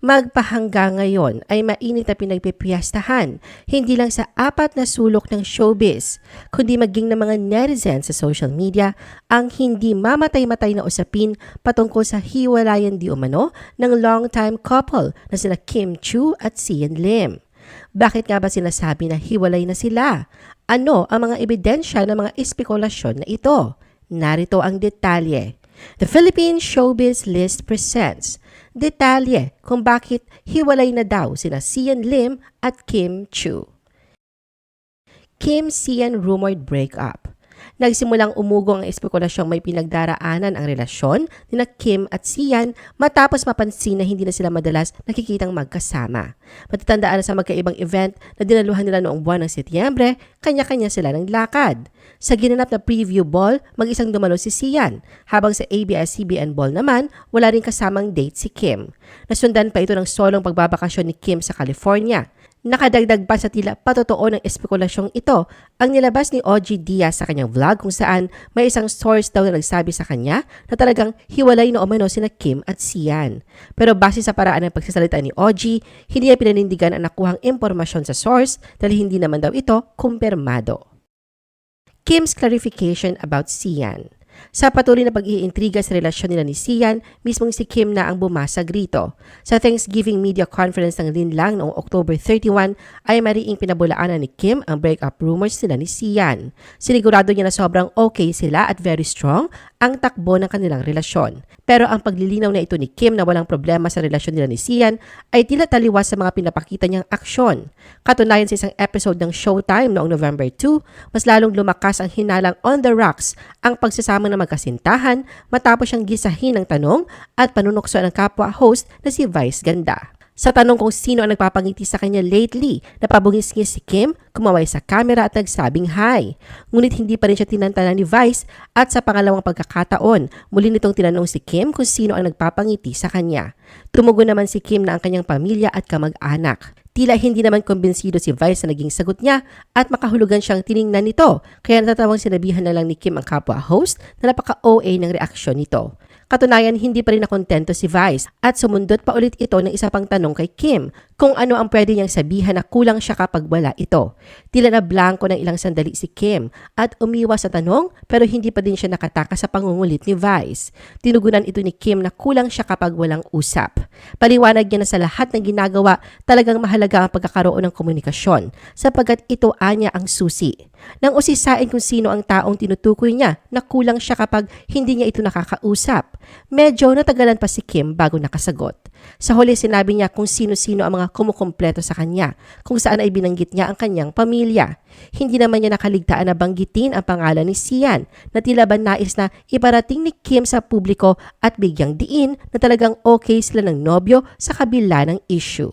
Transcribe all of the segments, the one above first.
magpahangga ngayon ay mainit na pinagpipiyastahan, hindi lang sa apat na sulok ng showbiz, kundi maging ng mga netizens sa social media ang hindi mamatay-matay na usapin patungkol sa hiwalayan di umano ng long-time couple na sila Kim Chu at Sian Lim. Bakit nga ba sinasabi na hiwalay na sila? Ano ang mga ebidensya ng mga espekulasyon na ito? Narito ang detalye. The Philippine Showbiz List presents detalye kung bakit hiwalay na daw sina Sian Lim at Kim Chu. Kim Sian rumored breakup. Nagsimulang umugong ang espekulasyong may pinagdaraanan ang relasyon ni na Kim at Sian matapos mapansin na hindi na sila madalas nakikitang magkasama. Matatandaan na sa magkaibang event na dinaluhan nila noong buwan ng Setyembre, kanya-kanya sila ng lakad. Sa ginanap na preview ball, mag-isang dumalo si Sian, habang sa ABS-CBN ball naman, wala rin kasamang date si Kim. Nasundan pa ito ng solong pagbabakasyon ni Kim sa California. Nakadagdag pa sa tila patotoo ng espekulasyong ito ang nilabas ni OG Diaz sa kanyang vlog kung saan may isang source daw na nagsabi sa kanya na talagang hiwalay na umano sina Kim at Sian. Pero base sa paraan ng pagsasalita ni OG, hindi niya pinanindigan ang nakuhang impormasyon sa source dahil hindi naman daw ito kumpirmado. Kim's clarification about Sian. Sa patuloy na pag-iintriga sa relasyon nila ni Sian, mismong si Kim na ang bumasag rito. Sa Thanksgiving media conference ng Linlang noong October 31 ay mariing pinabulaanan ni Kim ang breakup rumors nila ni Sian. Sinigurado niya na sobrang okay sila at very strong ang takbo ng kanilang relasyon. Pero ang paglilinaw na ito ni Kim na walang problema sa relasyon nila ni Sian ay tila taliwas sa mga pinapakita niyang aksyon. Katunayan sa isang episode ng Showtime noong November 2, mas lalong lumakas ang hinalang on the rocks ang pagsasama ng magkasintahan matapos siyang gisahin ng tanong at panunokso ng kapwa host na si Vice Ganda. Sa tanong kung sino ang nagpapangiti sa kanya lately, napabungis-ngis si Kim, kumaway sa camera at nagsabing hi. Ngunit hindi pa rin siya tinantana ni Vice at sa pangalawang pagkakataon, muli nitong tinanong si Kim kung sino ang nagpapangiti sa kanya. Tumugon naman si Kim na ang kanyang pamilya at kamag-anak. Tila hindi naman kumbinsido si Vice na naging sagot niya at makahulugan siyang tiningnan nito kaya natatawang sinabihan na lang ni Kim ang kapwa host na napaka-OA ng reaksyon nito. Katunayan, hindi pa rin nakontento si Vice at sumundot pa ulit ito ng isa pang tanong kay Kim kung ano ang pwede niyang sabihan na kulang siya kapag wala ito. Tila na blanco ng ilang sandali si Kim at umiwas sa tanong pero hindi pa din siya nakataka sa pangungulit ni Vice. Tinugunan ito ni Kim na kulang siya kapag walang usap. Paliwanag niya na sa lahat ng ginagawa talagang mahalaga ang pagkakaroon ng komunikasyon sapagkat ito anya ang susi. Nang usisain kung sino ang taong tinutukoy niya na kulang siya kapag hindi niya ito nakakausap. Medyo natagalan pa si Kim bago nakasagot. Sa huli sinabi niya kung sino-sino ang mga kumukumpleto sa kanya, kung saan ay binanggit niya ang kanyang pamilya. Hindi naman niya nakaligtaan na banggitin ang pangalan ni Sian na tila ba nais na iparating ni Kim sa publiko at bigyang diin na talagang okay sila ng nobyo sa kabila ng issue.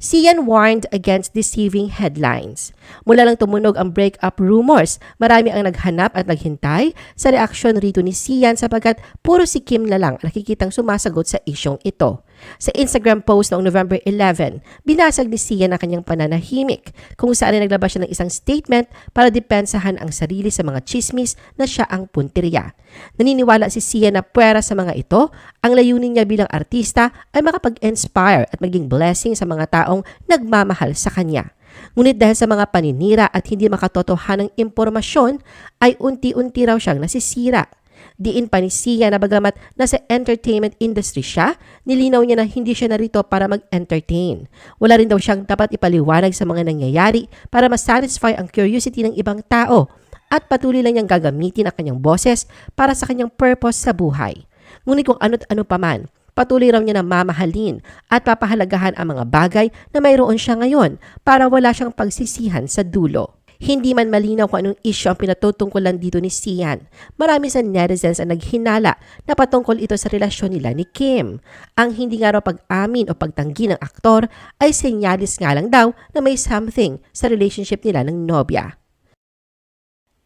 Sian warned against deceiving headlines. Mula lang tumunog ang breakup rumors, marami ang naghanap at naghintay sa reaksyon rito ni Sian sapagkat puro si Kim na lang nakikitang sumasagot sa isyong ito. Sa Instagram post noong November 11, binasag ni Sian ang kanyang pananahimik kung saan ay naglabas siya ng isang statement para depensahan ang sarili sa mga chismis na siya ang punteriya. Naniniwala si Sian na pwera sa mga ito, ang layunin niya bilang artista ay makapag-inspire at maging blessing sa mga taong nagmamahal sa kanya. Ngunit dahil sa mga paninira at hindi makatotohanang impormasyon, ay unti-unti raw siyang nasisira. Diin pa ni Sia na bagamat nasa entertainment industry siya, nilinaw niya na hindi siya narito para mag-entertain. Wala rin daw siyang dapat ipaliwanag sa mga nangyayari para masatisfy ang curiosity ng ibang tao at patuloy lang niyang gagamitin ang kanyang boses para sa kanyang purpose sa buhay. Ngunit kung ano't ano pa man, patuloy raw niya na mamahalin at papahalagahan ang mga bagay na mayroon siya ngayon para wala siyang pagsisihan sa dulo. Hindi man malinaw kung anong issue ang pinatutungkulan dito ni Sian. Marami sa netizens ang naghinala na patungkol ito sa relasyon nila ni Kim. Ang hindi nga raw pag-amin o pagtanggi ng aktor ay senyalis nga lang daw na may something sa relationship nila ng nobya.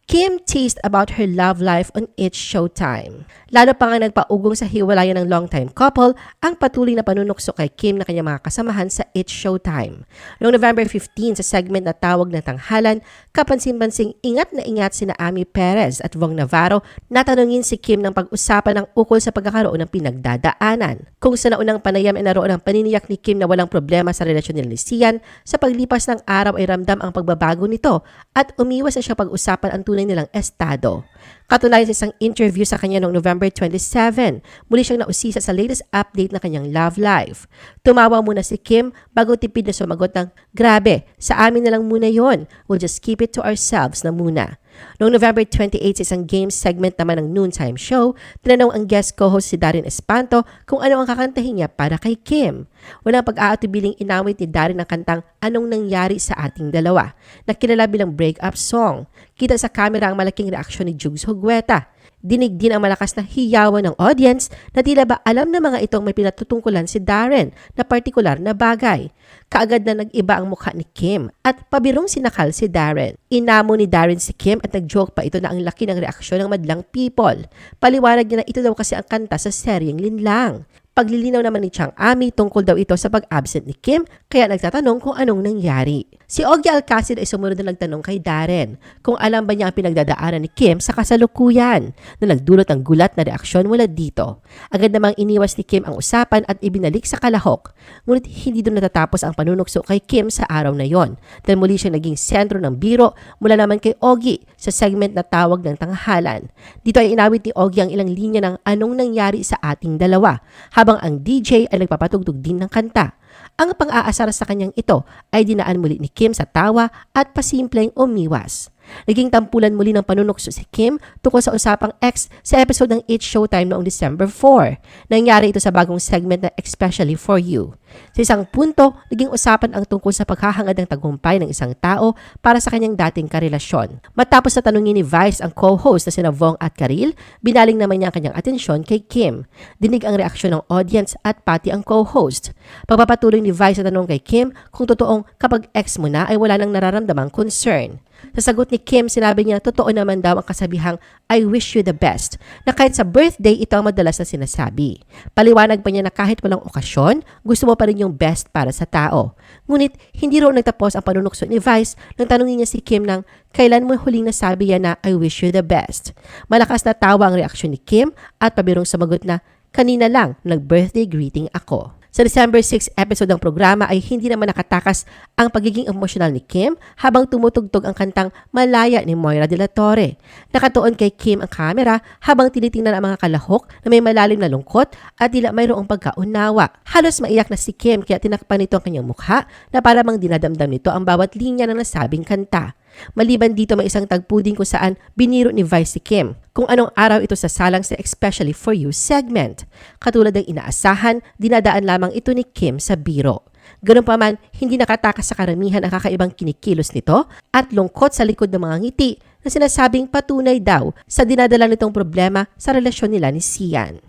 Kim teased about her love life on It's Showtime. Lalo pa nga nagpaugong sa hiwalayan ng longtime couple ang patuloy na panunukso kay Kim na kanyang mga kasamahan sa It's Showtime. Noong November 15 sa segment na tawag ng tanghalan, kapansin-pansing ingat na ingat sina Ami Perez at Vong Navarro natanungin si Kim ng pag-usapan ng ukol sa pagkakaroon ng pinagdadaanan. Kung sa naunang panayam ay naroon ang paniniyak ni Kim na walang problema sa relasyon ni Sian, sa paglipas ng araw ay ramdam ang pagbabago nito at umiwas na siya pag-usapan ang tunay nilang estado. Katunayan sa isang interview sa kanya noong November 27, muli siyang nausisa sa latest update na kanyang love life. Tumawa muna si Kim bago tipid na sumagot ng, Grabe, sa amin na lang muna yon. We'll just keep it to ourselves na muna. Noong November 28 sa isang game segment naman ng noontime show, tinanong ang guest co-host si Darren Espanto kung ano ang kakantahin niya para kay Kim. Walang pag-aatubiling inawit ni Darren ang kantang Anong Nangyari sa Ating Dalawa, na kilala bilang breakup song. Kita sa camera ang malaking reaksyon ni Jugs Hugueta. Dinig din ang malakas na hiyawan ng audience na tila ba alam na mga itong may pinatutungkulan si Darren na partikular na bagay. Kaagad na nag-iba ang mukha ni Kim at pabirong sinakal si Darren. Inamo ni Darren si Kim at nag-joke pa ito na ang laki ng reaksyon ng madlang people. Paliwanag niya na ito daw kasi ang kanta sa seryeng Linlang. Paglilinaw naman ni Chang Ami tungkol daw ito sa pag-absent ni Kim kaya nagtatanong kung anong nangyari. Si Ogie Alcacid ay sumunod na nagtanong kay Darren kung alam ba niya ang pinagdadaanan ni Kim sa kasalukuyan na nagdulot ng gulat na reaksyon mula dito. Agad namang iniwas ni Kim ang usapan at ibinalik sa kalahok. Ngunit hindi doon natatapos ang panunukso kay Kim sa araw na yon dahil muli siyang naging sentro ng biro mula naman kay Ogie sa segment na tawag ng tanghalan. Dito ay inawit ni Ogie ang ilang linya ng anong nangyari sa ating dalawa habang ang DJ ay nagpapatugtog din ng kanta. Ang pang-aasar sa kanyang ito ay dinaan muli ni Kim sa tawa at pasimpleng umiwas. Naging tampulan muli ng panunukso si Kim tungkol sa usapang X sa episode ng It's Showtime noong December 4. Nangyari ito sa bagong segment na Especially For You. Sa isang punto, naging usapan ang tungkol sa paghahangad ng tagumpay ng isang tao para sa kanyang dating karelasyon. Matapos na tanungin ni Vice ang co-host na sina Vong at Karil, binaling naman niya ang kanyang atensyon kay Kim. Dinig ang reaksyon ng audience at pati ang co-host. Pagpapatuloy ni Vice sa tanong kay Kim kung totoong kapag ex mo na ay wala nang nararamdamang concern. Sa sagot ni Kim, sinabi niya totoo naman daw ang kasabihang I wish you the best na kahit sa birthday ito ang madalas na sinasabi. Paliwanag pa niya na kahit walang okasyon, gusto mo pa rin yung best para sa tao. Ngunit hindi raw nagtapos ang panunukso ni Vice nang tanungin niya si Kim ng kailan mo huling nasabi yan na I wish you the best. Malakas na tawa ang reaksyon ni Kim at pabirong sumagot na kanina lang nag-birthday greeting ako. Sa December 6 episode ng programa ay hindi naman nakatakas ang pagiging emosyonal ni Kim habang tumutugtog ang kantang Malaya ni Moira de la Torre. Nakatuon kay Kim ang kamera habang tinitingnan ang mga kalahok na may malalim na lungkot at tila mayroong pagkaunawa. Halos maiyak na si Kim kaya tinakpan nito ang kanyang mukha na para mang dinadamdam nito ang bawat linya ng nasabing kanta. Maliban dito may isang tagpuding kung saan biniro ni Vice si Kim kung anong araw ito sasalang sa Especially For You segment. Katulad ng inaasahan, dinadaan lamang ito ni Kim sa biro. Ganun pa man, hindi nakatakas sa karamihan ang kakaibang kinikilos nito at lungkot sa likod ng mga ngiti na sinasabing patunay daw sa dinadala nitong problema sa relasyon nila ni Sian.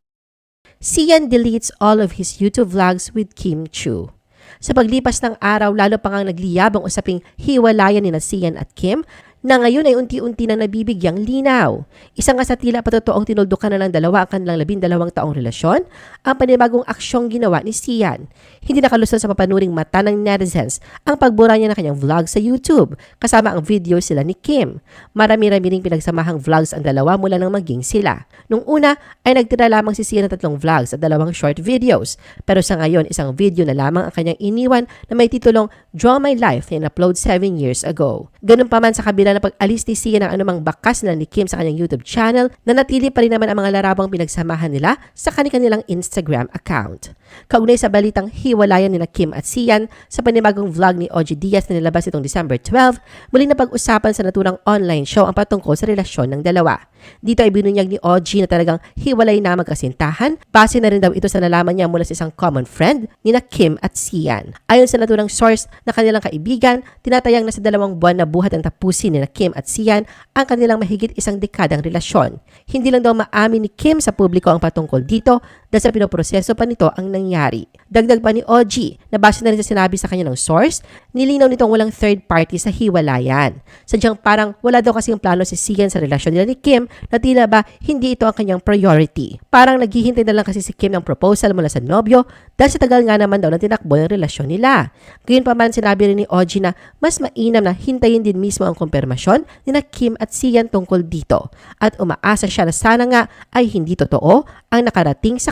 Sian deletes all of his YouTube vlogs with Kim Chu. Sa paglipas ng araw, lalo pa ngang nagliyabang usaping hiwalayan ni Sian at Kim na ngayon ay unti-unti na nabibigyang linaw. Isang nga tila patotoong tinuldukan na ng dalawa ang kanilang labindalawang taong relasyon, ang panibagong aksyong ginawa ni Sian. Hindi nakalusot sa papanuring mata ng netizens ang pagbura niya ng kanyang vlog sa YouTube, kasama ang video sila ni Kim. Marami-rami ring pinagsamahang vlogs ang dalawa mula nang maging sila. Nung una ay nagtira lamang si Sian ng tatlong vlogs at dalawang short videos, pero sa ngayon isang video na lamang ang kanyang iniwan na may titulong Draw My Life na in-upload 7 years ago. Ganun pa man sa kabila na pag-alis ni Sia ng anumang bakas na ni Kim sa kanyang YouTube channel, nanatili pa rin naman ang mga larabang pinagsamahan nila sa kanilang Instagram account. Kaugnay sa balitang hiwalayan ni na Kim at Sian sa panibagong vlog ni OG Diaz na nilabas itong December 12, muling na pag-usapan sa naturang online show ang patungkol sa relasyon ng dalawa. Dito ay binunyag ni OG na talagang hiwalay na magkasintahan. Base na rin daw ito sa nalaman niya mula sa isang common friend ni Kim at Sian. Ayon sa naturang source na kanilang kaibigan, tinatayang na sa dalawang buwan na buhat ang tapusin ni na Kim at Sian ang kanilang mahigit isang dekadang relasyon. Hindi lang daw maamin ni Kim sa publiko ang patungkol dito dahil sa pinoproseso pa nito ang nangyari. Dagdag pa ni OG na base na rin sa sinabi sa kanya ng source, nilinaw nitong walang third party sa hiwalayan. Sadyang parang wala daw kasing plano si Sian sa relasyon nila ni Kim na tila ba hindi ito ang kanyang priority. Parang naghihintay na lang kasi si Kim ng proposal mula sa nobyo dahil sa tagal nga naman daw na tinakbo ng relasyon nila. Gayun pa man sinabi rin ni OG na mas mainam na hintayin din mismo ang kumpirmasyon ni na Kim at Sian tungkol dito at umaasa siya na sana nga ay hindi totoo ang nakarating sa